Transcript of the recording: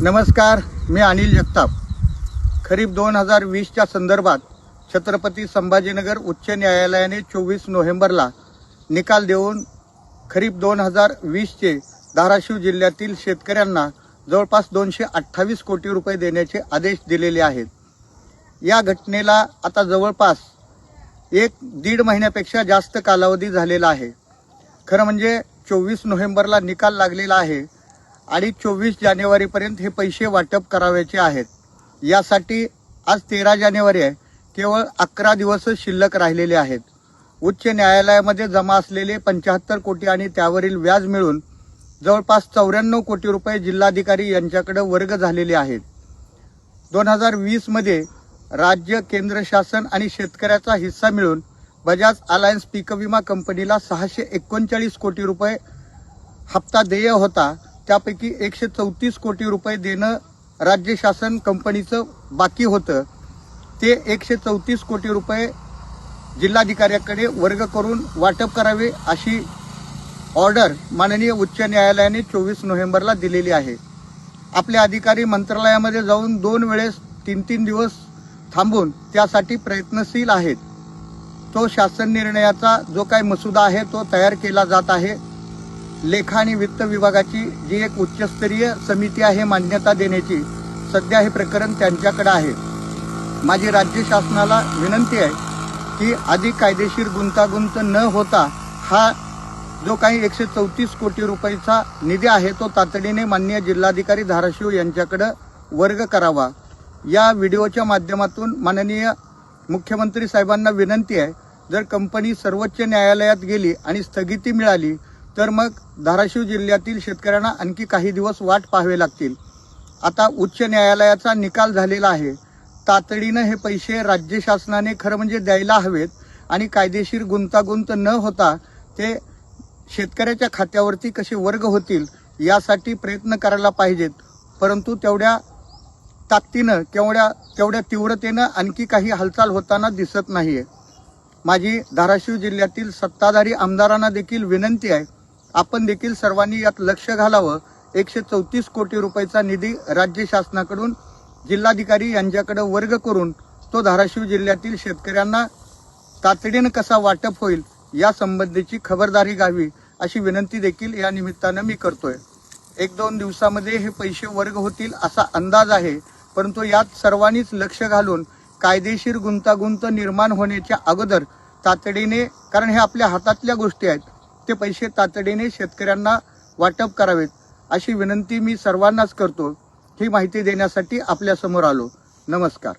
नमस्कार मी अनिल जगताप. खरीप दोन हजार वीसच्या संदर्भात छत्रपती संभाजीनगर उच्च न्यायालयाने चोवीस नोव्हेंबरला निकाल देऊन खरीप दोन हजार वीसचे धाराशिव जिल्ह्यातील शेतकऱ्यांना जवळपास दोनशे अठ्ठावीस कोटी रुपये देण्याचे आदेश दिलेले आहेत. या घटनेला आता जवळपास एक दीड महिन्यापेक्षा जास्त कालावधी झालेला आहे. खरं म्हणजे चोवीस नोव्हेंबरला निकाल लागलेला आहे. आणि चोवीस जानेवारीपर्यंत हे पैसे वाटप करावयाचे आहेत. यासाठी आज तेरा जानेवारी आहे. केवळ अकरा दिवसच शिल्लक राहिलेले आहेत. उच्च न्यायालयामध्ये जमा असलेले पंच्याहत्तर कोटी आणि त्यावरील व्याज मिळून जवळपास चौऱ्याण्णव कोटी रुपये जिल्हाधिकारी यांच्याकडे वर्ग झालेले आहेत. दोन हजार वीसमध्ये राज्य केंद्र शासन आणि शेतकऱ्याचा हिस्सा मिळून बजाज अलायन्स पीक विमा कंपनीला सहाशे एकोणचाळीस कोटी रुपये हप्ता देय होता. त्यापैकी एकशे चौतीस कोटी रुपये देणं राज्य शासन कंपनीचं बाकी होतं. ते एकशे चौतीस कोटी रुपये जिल्हाधिकाऱ्याकडे वर्ग करून वाटप करावे अशी ऑर्डर माननीय उच्च न्यायालयाने चोवीस नोव्हेंबरला दिलेली आहे. आपले अधिकारी मंत्रालयामध्ये जाऊन दोन वेळेस तीन तीन दिवस थांबून त्यासाठी प्रयत्नशील आहेत. तो शासन निर्णयाचा जो काही मसुदा आहे तो तयार केला जात आहे. लेखा आणि वित्त विभागाची जी एक उच्चस्तरीय समिती आहे मान्यता देण्याची सध्या हे प्रकरण त्यांच्याकडे आहे. माझी राज्य शासनाला विनंती आहे की अधिक कायदेशीर गुंतागुंत न होता हा जो काही एकशे चौतीस कोटी रुपयाचा निधी आहे तो तातडीने माननीय जिल्हाधिकारी धाराशिव यांच्याकडं वर्ग करावा. या व्हिडिओच्या माध्यमातून माननीय मुख्यमंत्री साहेबांना विनंती आहे जर कंपनी सर्वोच्च न्यायालयात गेली आणि स्थगिती मिळाली तर मग धाराशिव जिल्ह्यातील शेतकऱ्यांना आणखी काही दिवस वाट पाहावे लागतील. आता उच्च न्यायालयाचा निकाल झालेला आहे. तातडीनं हे पैसे राज्य शासनाने खरं म्हणजे द्यायला हवेत आणि कायदेशीर गुंतागुंत न होता ते शेतकऱ्याच्या खात्यावरती कसे वर्ग होतील यासाठी प्रयत्न करायला पाहिजेत. परंतु तेवढ्या ताकदीनं केवढ्या तेवढ्या तीव्रतेनं आणखी काही हालचाल होताना दिसत नाही आहे माझी धाराशिव जिल्ह्यातील सत्ताधारी आमदारांना देखील विनंती आहे आपण देखील सर्वांनी यात लक्ष घालावं. एकशे चौतीस कोटी रुपयाचा निधी राज्य शासनाकडून जिल्हाधिकारी यांच्याकडे वर्ग करून तो धाराशिव जिल्ह्यातील शेतकऱ्यांना तातडीनं कसा वाटप होईल या संबंधीची खबरदारी घ्यावी अशी विनंती देखील या निमित्तानं मी करतोय. एक दोन दिवसामध्ये हे पैसे वर्ग होतील असा अंदाज आहे परंतु यात सर्वांनीच लक्ष घालून कायदेशीर गुंतागुंत निर्माण होण्याच्या अगोदर तातडीने कारण हे आपल्या हातातल्या गोष्टी आहेत ते पैसे तातडीने शेतकऱ्यांना वाटप करावेत अशी विनंती मी सर्वांनाच करतो. ही माहिती देण्यासाठी आपल्यासमोर आलो. नमस्कार.